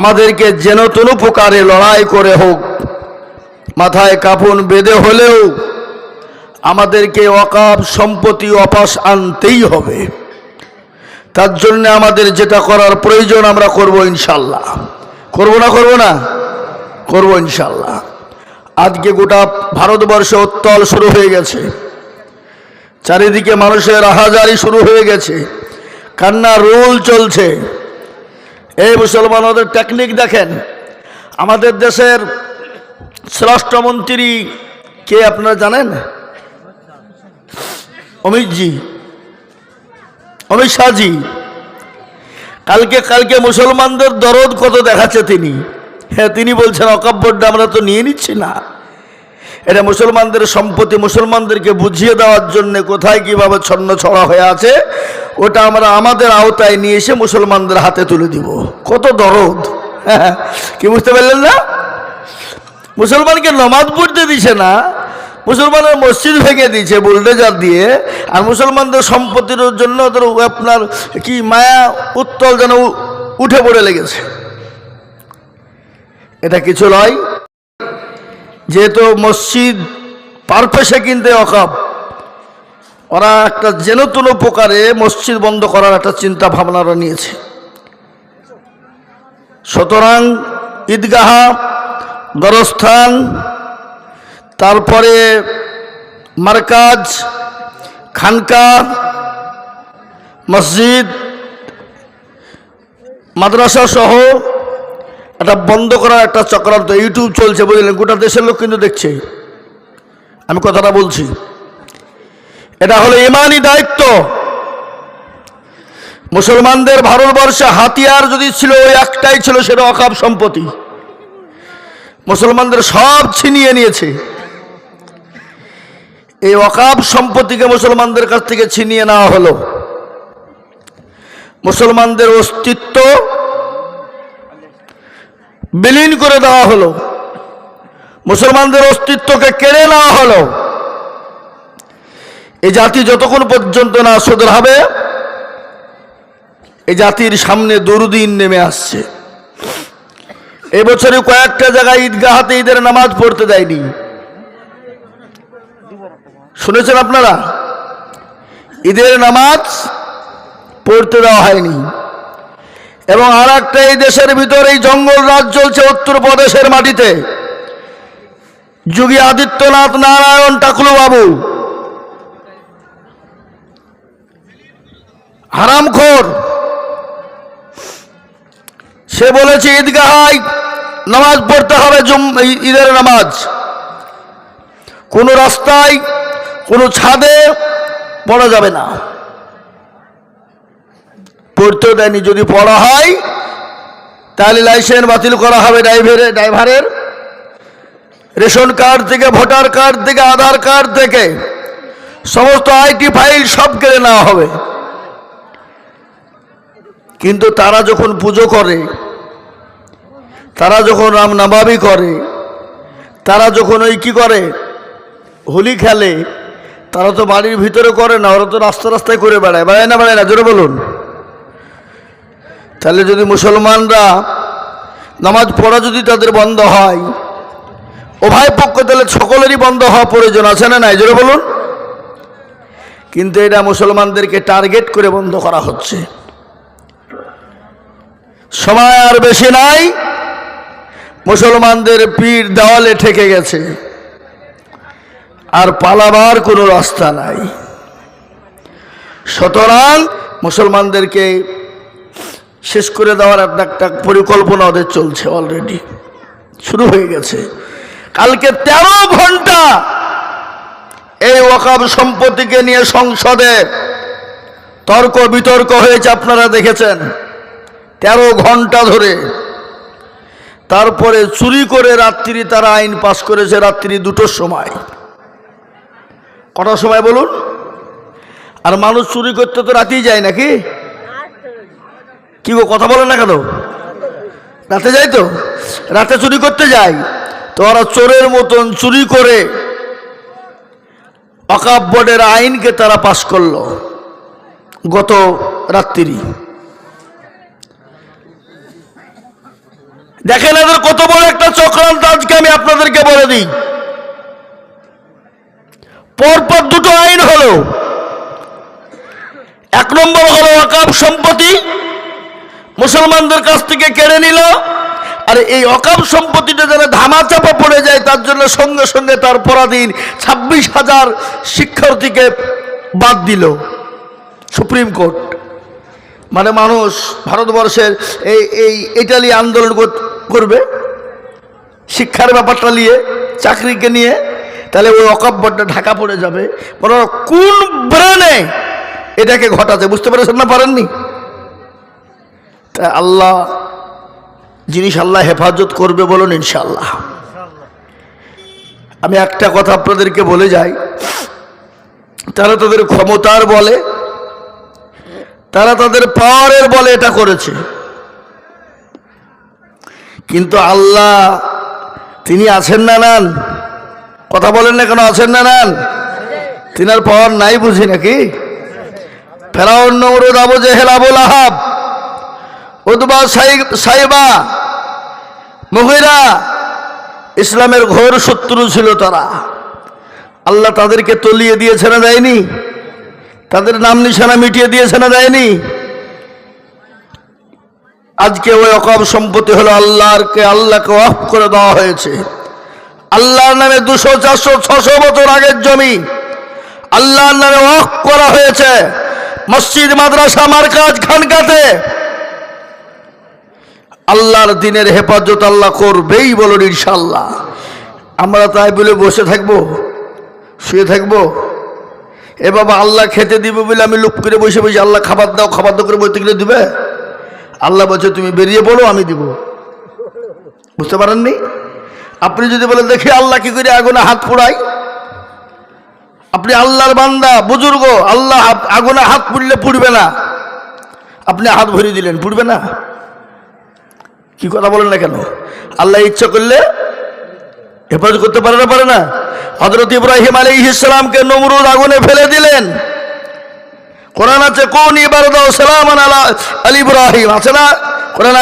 আমাদেরকে যেন তনু প্রকারে লড়াই করে হোক, মাথায় কাফন বেঁধে হলেও আমাদেরকে অকাপ সম্পত্তি অপাস আনতেই হবে। তার জন্য আমাদের যেটা করার প্রয়োজন আমরা করব ইনশাল্লাহ। করব না করব না? করব ইনশাল্লাহ। আজকে গোটা ভারতবর্ষে উত্তল শুরু হয়ে গেছে। চারিদিকে মানুষের আহাজারি শুরু হয়ে গেছে। কান্না রোল চলছে। এই মুসলমান ওদের টেকনিক দেখেন। আমাদের দেশের স্বরাষ্ট্রমন্ত্রী কে আপনারা জানেন? অমিতজি অমিত শাহজি। কালকে কালকে মুসলমানদের দরদ কত দেখাচ্ছে তিনি? হ্যাঁ তিনি বলছেন, অকাব্যটা আমরা তো নিয়ে নিচ্ছি না। এটা মুসলমানদের সম্পত্তি মুসলমানদেরকে বুঝিয়ে দেওয়ার জন্য কোথায় কীভাবে ছন্ন ছড়া হয়ে আছে, ওটা আমরা আমাদের আওতায় নিয়ে এসে মুসলমানদের হাতে তুলে দিব। কত দরদ। কি বুঝতে পারলেন না? মুসলমানকে নমাজ পড়তে দিছে না, মুসলমানের মসজিদ ভেঙে দিয়েছে বুলডেজার দিয়ে, আর মুসলমানদের সম্পত্তির জন্য ওদের আপনার কি মায়া উত্তল যেন উঠে পড়ে লেগেছে। এটা কিছু নয় যেহেতু মসজিদ পারপেশে কিনতে অকাপ ওরা একটা যেন কোনো প্রকারে মসজিদ বন্ধ করার একটা চিন্তা ভাবনা ওরা নিয়েছে। সুতরাং ঈদগাহা গরস্থান তারপরে মার্কাজ, খানকা, মসজিদ, মাদ্রাসা সহ এটা বন্ধ করার একটা চক্রান্ত ইউটিউব চলছে বুঝলেন, গোটা দেশের লোক কিন্তু দেখছে। আমি কথাটা বলছি। এটা হলো ইমানি দায়িত্ব। মুসলমানদের ভারতবর্ষে হাতিয়ার যদি ছিল, ওই একটাই ছিল, সেটা অকাপ সম্পত্তি। মুসলমানদের সব ছিনিয়ে নিয়েছে। এই অকাপ সম্পত্তিকে মুসলমানদের কাছ থেকে ছিনিয়ে নেওয়া হলো। মুসলমানদের অস্তিত্ব বিলীন করে দেওয়া হলো। মুসলমানদের অস্তিত্বকে কেড়ে নেওয়া হলো। এই জাতি যতক্ষণ পর্যন্ত না সুদর হবে এই জাতির সামনে দুর্দিন নেমে আসছে। এবছরে কয়েকটা জায়গায় ঈদগাহাতে ঈদের নামাজ পড়তে দেয়নি। শুনেছেন আপনারা? ঈদের নামাজ পড়তে দেওয়া হয়নি। এবং আর একটা এই দেশের ভিতরে, এই জঙ্গল রাজ চলছে উত্তরপ্রদেশের মাটিতে। যোগী আদিত্যনাথ নারায়ণ টাকলু বাবু হারামখোর, সে বলেছে, ঈদগাহায় নামাজ পড়তে হবে ঈদের নামাজ। কোনো রাস্তায়, কোনো ছাদে পড়া যাবে না। পড়তেও দেয়নি। যদি পড়া হয়, তাহলে লাইসেন্স বাতিল করা হবে ড্রাইভারের ড্রাইভারের রেশন কার্ড থেকে, ভোটার কার্ড থেকে, আধার কার্ড থেকে, সমস্ত আইটি ফাইল সব কেড়ে নেওয়া হবে। কিন্তু তারা যখন পুজো করে, তারা যখন রাম নবাবি করে, তারা যখন ওই কি করে, হোলি খেলে, তারা তো বাড়ির ভিতরে করে না, ওরা তো রাস্তা রাস্তায় করে বেড়ায়। বেড়ায় না বেড়ায় না? জোরে বলুন। তাহলে যদি মুসলমানরা নামাজ পড়া যদি তাদের বন্ধ হয়, উভয় পক্ষ তাহলে সকলেরই বন্ধ হওয়া প্রয়োজন, আছে না নাই? জোরে বলুন। কিন্তু এটা মুসলমানদেরকে টার্গেট করে বন্ধ করা হচ্ছে। সময় আর বেশি নাই, মুসলমানদের পীর দেওয়ালে ঠেকে গেছে, আর পালাবার কোনো রাস্তা নাই। সুতরাং মুসলমানদেরকে শেষ করে দেওয়ার একটা একটা পরিকল্পনা ওদের চলছে অলরেডি শুরু হয়ে গেছে। কালকে তেরো ঘণ্টা এই ওয়াকাব সম্পত্তিকে নিয়ে সংসদে তর্ক বিতর্ক হয়েছে, আপনারা দেখেছেন? তেরো ঘণ্টা ধরে। তারপরে চুরি করে রাত্রি তারা আইন পাশ করেছে রাত্রি দুটোর সময়। কটার সময় বলুন? আর মানুষ চুরি করতে তো রাতেই যায় নাকি? কি গো, কথা বলেন না কেন? রাতে যাই তো? রাতে চুরি করতে যাই। তো ওরা চোরের মতন চুরি করে অকাপ বোর্ডের আইনকে তারা পাশ করল গত রাত্রি দেখেন এদের কত বড় একটা চক্রান্ত আজকে আমি আপনাদেরকে বলে দিই। পরপর দুটো আইন হলো। এক নম্বর হলো অকাপ সম্পত্তি মুসলমানদের কাছ থেকে কেড়ে নিল। আর এই অকাম সম্পত্তিটা যেন ধামাচাপা পড়ে যায়, তার জন্য সঙ্গে সঙ্গে তার পরাধীন ছাব্বিশ হাজার শিক্ষার্থীকে বাদ দিল। Supreme court. মানে মানুষ ভারতবর্ষের এই এই এটা নিয়ে আন্দোলন করবে। শিক্ষার ব্যাপারটা নিয়ে, চাকরিকে নিয়ে, তাহলে ওই অকাব্যটা ঢাকা পড়ে যাবে। কোন ব্রেনে এটাকে ঘটাতে? বুঝতে পেরেছেন না পারেননি? আল্লাহ, জিনিস আল্লাহ হেফাজত করবে বলুন ইনশাল্লাহ আমি একটা কথা আপনাদেরকে বলে যাই, তারা তাদের ক্ষমতার বলে, তারা তাদের পাওয়ারের বলে এটা করেছে। কিন্তু আল্লাহ, তিনি আছেন না নান? কথা বলেন না কেন, আছেন না নান? তিনার পাওয়ার নাই বুঝি নাকি? ফেরাউন নমরুদ আবু জেহেল আবুল আহাব উদ্বা সাই- সাইবা, মহিরা, ইসলামের ঘোর শত্রু ছিল তারা। আল্লাহ তাদেরকে তলিয়ে দিয়েছে না দেয়নি? তাদের নাম নিশানা মিটিয়ে দিয়েছে না দেয়নি? আজকে ওই অকম সম্পত্তি হলো আল্লাহরকে আল্লাহকে অফ করে দেওয়া হয়েছে। আল্লাহর নামে দুশো, চারশো, ছশো বছর আগের জমি আল্লাহর নামে অফ করা হয়েছে। মসজিদ, মাদ্রাসা, মার্কাজ, খানকাতে আল্লাহর দিনের হেফাজত আল্লাহ করবেই বলুন ইনশাল্লাহ আমরা তাই বলে বসে থাকব, শুয়ে থাকব। এ বাবা, আল্লাহ খেতে দিবে বলে আমি লুপ করে বসে বসে আল্লাহ খাবার দাও খাবার দাও করে বইতে গেলে দিবে? আল্লাহ বলছে, তুমি বেরিয়ে পড়ো, আমি দিব। বুঝতে পারেননি? আপনি যদি বলেন, দেখি আল্লাহ কি করে আগুনে হাত পোড়াই আপনি আল্লাহর বান্দা, বুজুর্গ, আল্লাহ আগুনে হাত পুড়লে পুড়বে না। আপনি হাত ভরিয়ে দিলেন, পুড়বে না। কি কথা বলেন না কেন? আল্লাহ ইচ্ছা করলে হেফাজত করতে পারে না পারে না। হজরত ইব্রাহিম আলী ইসলামকে নমরুদ আগুনে ফেলে দিলেন। কোরআন আছে, কোন ইবার দাও সালাম আলা আলী ইব্রাহিম। আছে না? কোরআন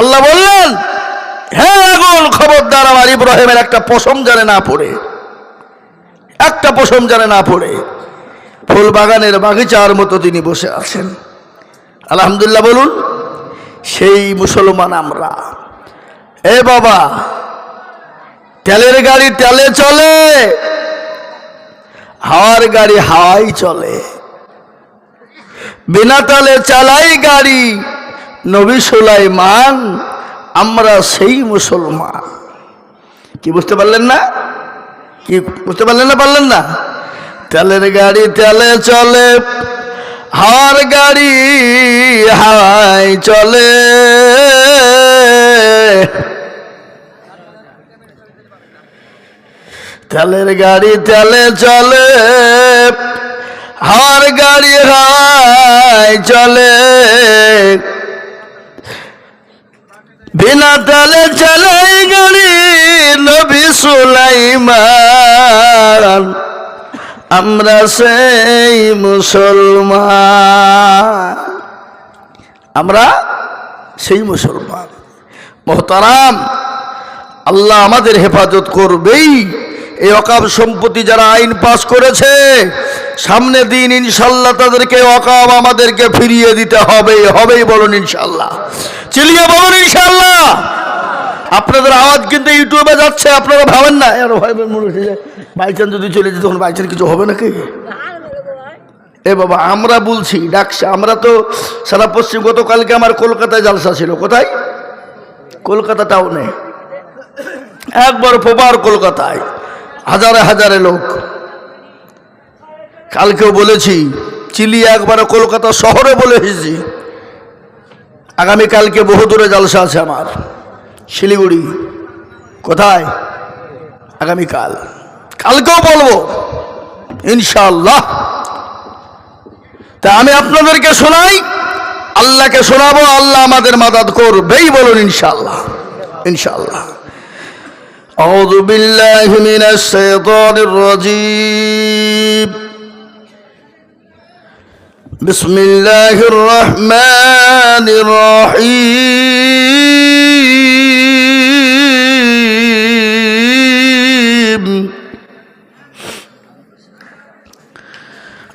আল্লাহ বললেন হ্যাঁ আগুন, খবরদার আমার ইব্রাহিমের একটা পশম জানে না পড়ে। একটা পশম জানে না পড়ে। ফুল বাগানের বাগিচার মতো তিনি বসে আছেন। আলহামদুলিল্লাহ বলুন সেই মুসলমান আমরা। এ বাবা, তেলের গাড়ি তেলে চলে, হাওয়ার গাড়ি হাওয়াই চলে। বিনা তালে চালাই গাড়ি, নবী সুলাইমান, আমরা সেই মুসলমান। কি বুঝতে পারলেন না? কি বুঝতে পারলেন না পারলেন না? তেলের গাড়ি তেলে চলে হাওয়ার গাড়ি হাওয়াই চলে। তেলের গাড়ি তেলে চলে। হাওয়ার গাড়ি হাওয়াই চলে। বিনা তেলে চলে গাড়ি, নবী সুলাইমান। আমরা সেই মুসলমান। আমরা সেই মুসলমান। মোহতারাম, আল্লাহ আমাদের হেফাজত করবেই। এই অকাব সম্পত্তি যারা আইন পাস করেছে, সামনে দিন ইনশাল্লাহ তাদেরকে অকাব আমাদেরকে ফিরিয়ে দিতে হবে। হবেই বলুন ইনশাল্লাহ। চিলিয়ে বলুন ইনশাল্লাহ। আপনাদের আওয়াজ কিন্তু ইউটিউবে যাচ্ছে, আপনারা ভাবেন না। আর ভাই মনে হচ্ছে বাইচান যদি চলে যেত, তখন বাইচান কিছু হবে নাকি? এ বাবা, আমরা বলছি, ডাকছে। আমরা তো সারা পশ্চিম, গতকালকে আমার কলকাতায় জালসা ছিল। কোথায়? কলকাতা টাউনে। একবার প্রবার কলকাতায়। হাজারে হাজারে লোক। কালকেও বলেছি চিলি একবার কলকাতা শহরে বলে এসেছি। আগামীকালকে বহু দূরে জালসা আছে আমার। শিলিগুড়ি কোথায় আগামীকাল কালকেও বলবো ইনশাল্লাহ তা আমি আপনাদেরকে শোনাই আল্লাহকে শোনাবো আল্লাহ আমাদের মাদাদ করবেই বলুন ইনশাল্লাহ ইনশাল্লাহ أعوذ بالله من الشيطان الرجيم بسم الله الرحمن الرحيم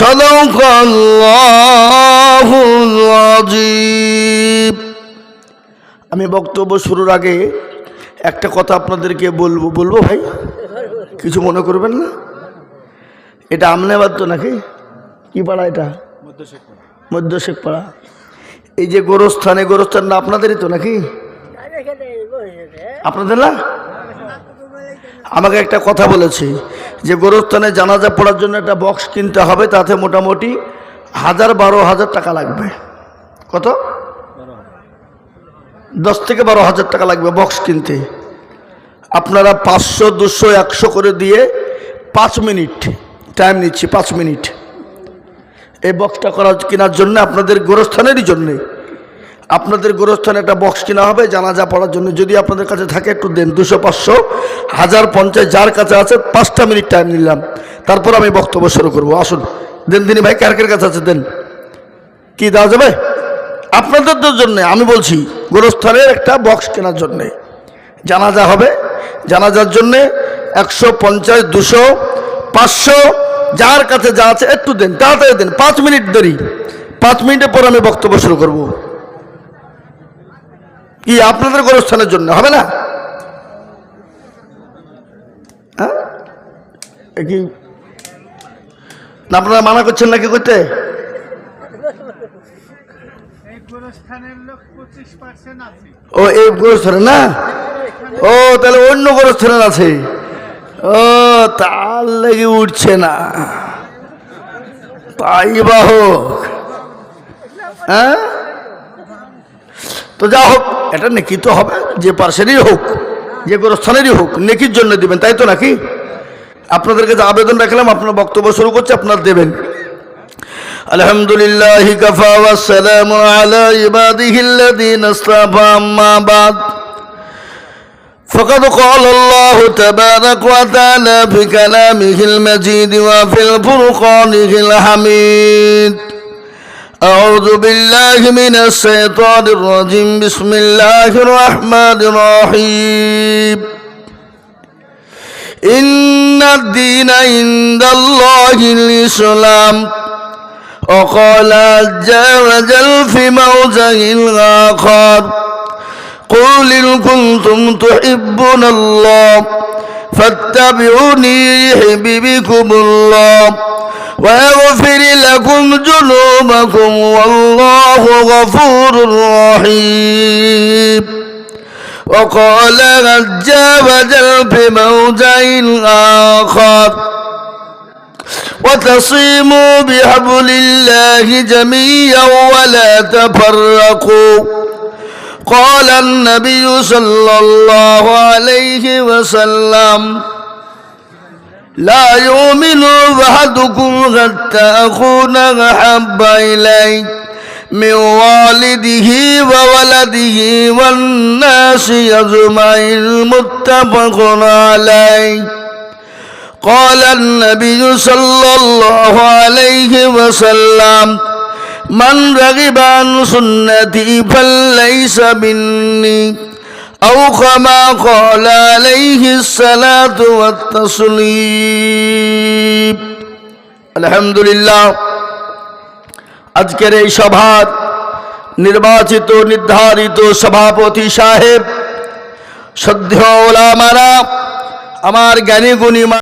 صدق الله العظيم আমি বক্তব্য শুরুর আগে একটা কথা আপনাদেরকে বলবো বলবো ভাই কিছু মনে করবেন না এটা আমনেবাদ তো নাকি কি পাড়া এটা মধ্য শেখ পাড়া এই যে গোরস্থানে গোরস্থান না আপনাদেরই তো নাকি আপনাদের না আমাকে একটা কথা বলেছে যে গোরস্থানে জানাজা পড়ার জন্য একটা বক্স কিনতে হবে, তাতে মোটামুটি হাজার বারো হাজার টাকা লাগবে। কত? দশ থেকে বারো হাজার টাকা লাগবে বক্স কিনতে। আপনারা পাঁচশো, দুশো, একশো করে দিয়ে পাঁচ মিনিট টাইম নিচ্ছি, পাঁচ মিনিট। এই বক্সটা করার কেনার জন্য আপনাদের গোরস্থানেরই জন্যে। আপনাদের গোরস্থানে একটা বক্স কেনা হবে, জানাজা পড়ার জন্য। যদি আপনাদের কাছে থাকে একটু দেন, দুশো পাঁচশো, হাজার পঞ্চাশ, যার কাছে আছে, পাঁচটা মিনিট টাইম নিলাম। তারপর আমি বক্তব্য শুরু করব। আসুন, দেন দিনী ভাই, কার কার কাছে আছে, দেন। কি দেওয়া যাবে? আপনাদের জন্য, আমি বলছি, গোরস্থানের একটা বক্স কেনার জন্যে। জানাজা হবে, জানাজার জন্যে একশো পঞ্চাশ, দুশো, পাঁচশো, যার কাছে যা আছে, একটু দেন, তাড়াতাড়ি দেন, পাঁচ মিনিট দেরি। পাঁচ মিনিটের পর আমি বক্তব্য শুরু করব। কি আপনাদের গোরস্থানের জন্য হবে না? হ্যাঁ? কি? আপনারা মানা করছেন নাকি করতে? ও এই গোরস্থানে না? ও তাহলে অন্য গোরস্থানের আছে। ও তার লেগে উঠছে না। তাই বা হোক। হ্যাঁ? তো যা হোক এটা নেকি তো হবে যে পার্সেরই হোক যে গোরস্থানেরই হোক নেকির জন্য দিবেন তাই তো নাকি আপনাদেরকে যে আবেদন রাখলাম আপনার বক্তব্য শুরু করছে আপনার দেবেন الحمد لله كفى والسلام على عباده الذين اصطفى أما بعد فقد قال الله تبارك وتعالى في كلامه المجيد وفي الفرقانه الحميد أعوذ بالله من الشيطان الرجيم بسم الله الرحمن الرحيم إن الدين عند الله الإسلام وقال عز وجل في موضع آخر قل إن كنتم تحبون الله فاتبعوني يحببكم الله ويغفر لكم ذنوبكم والله غفور رحيم. وقال وجل في موضع آخر وتصيموا بحبل الله جميعا ولا تفرقوا. قال النبي صلى الله عليه وسلم لا يؤمن أحدكم حتى أكون أحب إليه من والده وولده والناس أجمعين متفق عليه قال النبي صلى الله عليه وسلم من رغب عن سنتي فليس مني أو كما قال عليه الصلاة والتسليم الحمد لله আজকের এই সভার নির্বাচিত নির্ধারিত সভাপতি সাহেব সদ্য ওলামারা আমার জ্ঞানী গুণী